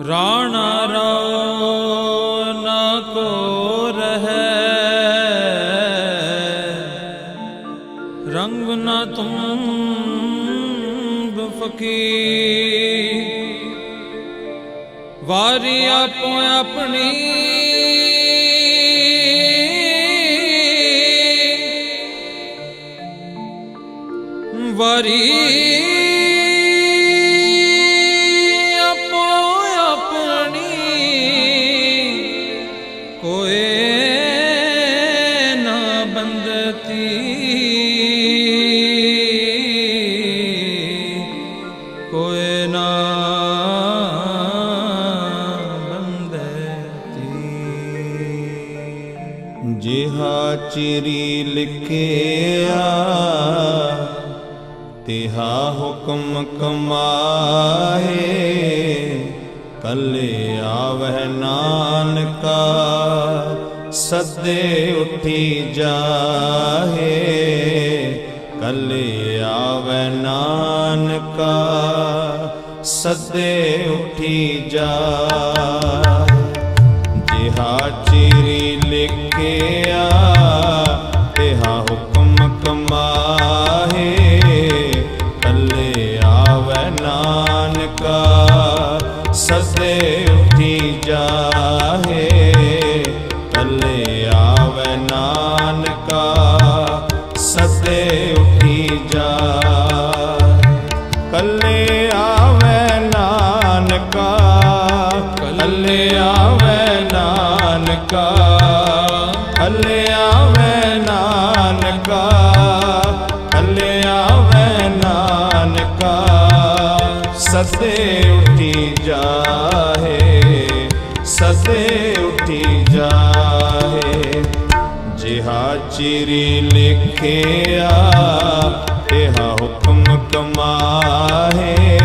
ਰਾਣਾ ਰੋ ਨਾ ਕੋ ਰਹੈ। ਰੰਗ ਨ ਤੁਮ ਫਕੀਰ। ਵਾਰੀ ਆਪੋ ਆਪਣੀ ਵਾਰੀ ਜਿਹਾ ਚਿਰੀ ਲਿਖਿਆ, ਤਿਹਾ ਹੁਕਮ ਕਮਾਏ, ਕੱਲੇ ਆਵਹਿ ਨਾਨਕਾ, ਸਦੇ ਉਠੀ ਜਾਹੇ, ਕੱਲੇ ਆਵਹਿ ਨਾਨਕਾ, ਸਦੇ ਉਠੀ ਜਾ ਨਾਨਕਾ ਕੱਲੇ ਆਵੈ ਨਾਨਕਾ ਕੱਲੇ ਆਵੈ ਨਾਨਕਾ ਸਦੇ ਉਠੀ ਜਾਹੇ ਸਦੇ ਉਠੀ ਜਾਹੇ। ਜਿਹਾ ਚਿਰੀ ਲਿਖਿਆ ਤਿਹਾ ਹੁਕਮ ਕਮਾਹੇ।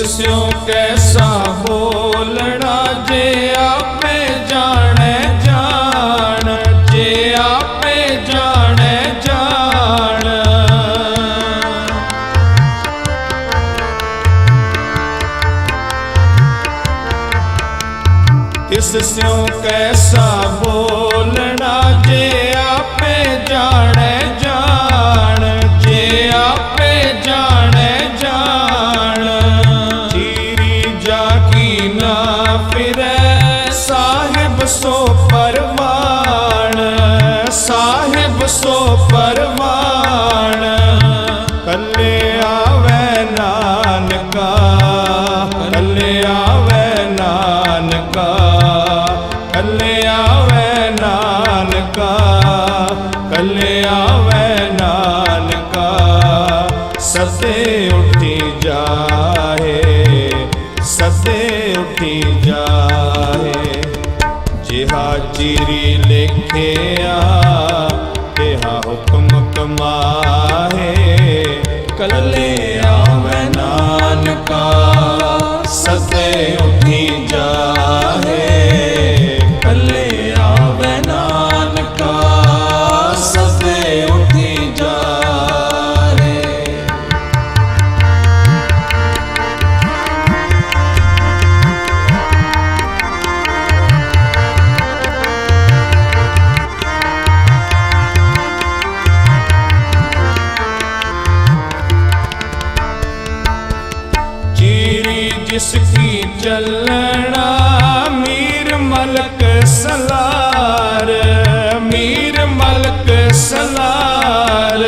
ਤਿਸ ਸਿਉ ਕੈਸਾ ਬੋਲਣਾ ਜੇ ਆਪੇ ਜਾਣੈ, ਜਾਣ। ਜੇ ਆਪੇ ਜਾਣੈ, ਜਾਣ। ਤਿਸ ਸਿਉ ਕੈਸਾ ਸੋ ਪਰਵਾਣ। ਕੱਲੇ ਆਵੈ ਨਾਨਕਾ, ਕੱਲੇ ਆਵੈ ਨਾਨਕਾ, ਕੱਲੇ ਆਵੈ ਨਾਨਕਾ, ਕੱਲੇ ਆਵੈ ਨਾਨਕਾ। ਸਦੇ ਉੱਠੀ ਜਾਹੇ ਸਦੇ ਉੱਠੀ ਜਾਹੇ। ਜਿਹਾ ਚਿਰੀ ਲਿਖਿਆ ਹੁਕਮ ਕਮਾਹੇ ਕੱਲੇ ਆਵੈ ਨਾਨਕਾ। ਚੱਲਣਾ ਮੀਰ ਮਲਕ ਸਲਾਰ, ਮੀਰ ਮਲਕ ਸਲਾਰ।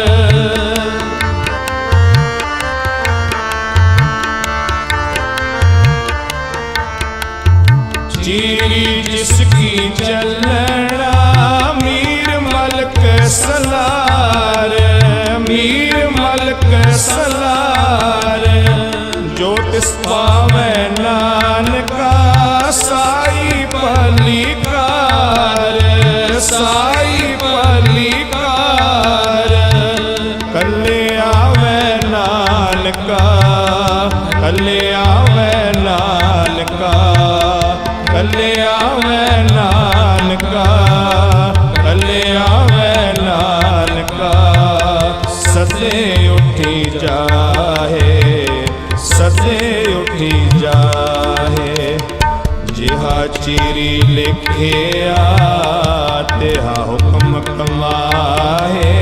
ਚੀਰੀ ਜਿਸ ਕੀ ਚੱਲਣਾ ਮੀਰ ਮਲਕ ਸਲਾਰ, ਮੀਰ ਮਲਕ ਸਲਾਰ। ਜੋ ਕੱਲਿਆ ਸਦੇ ਉਠੀ ਜਾਹੇ। ਜਿਹਾ ਚੀਰੀ ਲਿਖਿਆ ਤਿਹਾ ਹੁਕਮ ਕਮਾਹੇ।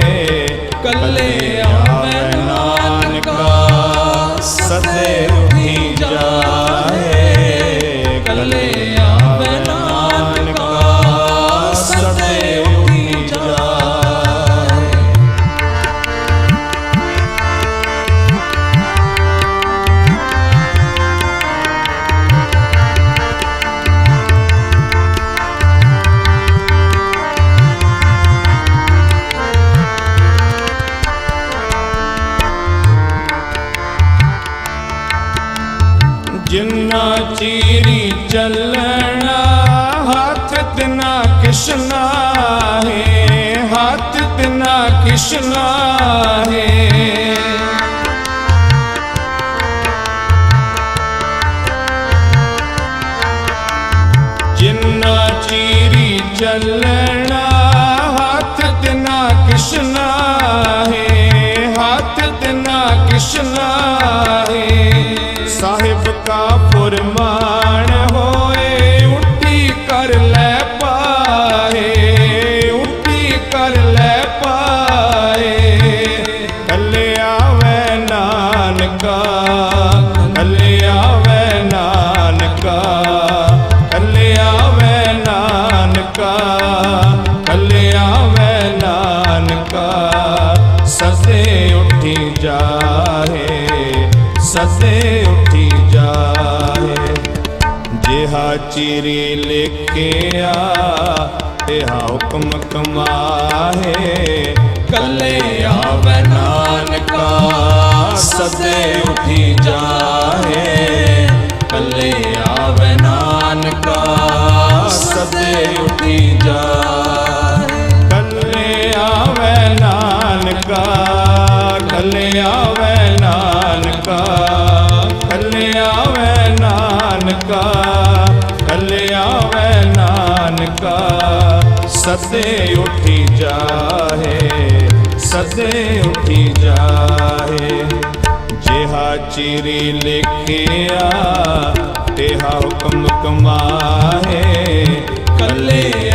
ਕੱਲੇ ਆਵੈ ਨਾਨਕਾ, ਸਦੇ ਜਿੰਨਾ ਚੀਰੀ ਚੱਲਣਾ ਹੱਥ ਤਿਨਾ ਕਿਸ਼ਨਾ ਹੈ ਹੱਥ ਤਿਨਾ ਕਿਸ਼ਨਾ ਹੈ। ਜਿੰਨਾ ਚੀਰੀ ਚੱਲਣਾ ਚਿਰੀ ਲਿਖਿਆ ਤਿਹਾ ਹੁਕਮ ਕਮਾਹੇ ਕੱਲੇ ਆਵੈ ਨਾਨਕਾ ਸਦੇ ਉਠੀ ਜਾਹੇ ਕੱਲੇ ਆਵੈ ਨਾਨਕਾ ਸਦੇ ਉਠੀ ਜਾਹੇ ਸਦੇ ਉਠੀ ਜਾਹੇ। ਜਿਹਾ ਚਿਰੀ ਲਿਖਿਆ ਤਿਹਾ ਹੁਕਮ ਕਮਾਹੇ। ਕੱਲੇ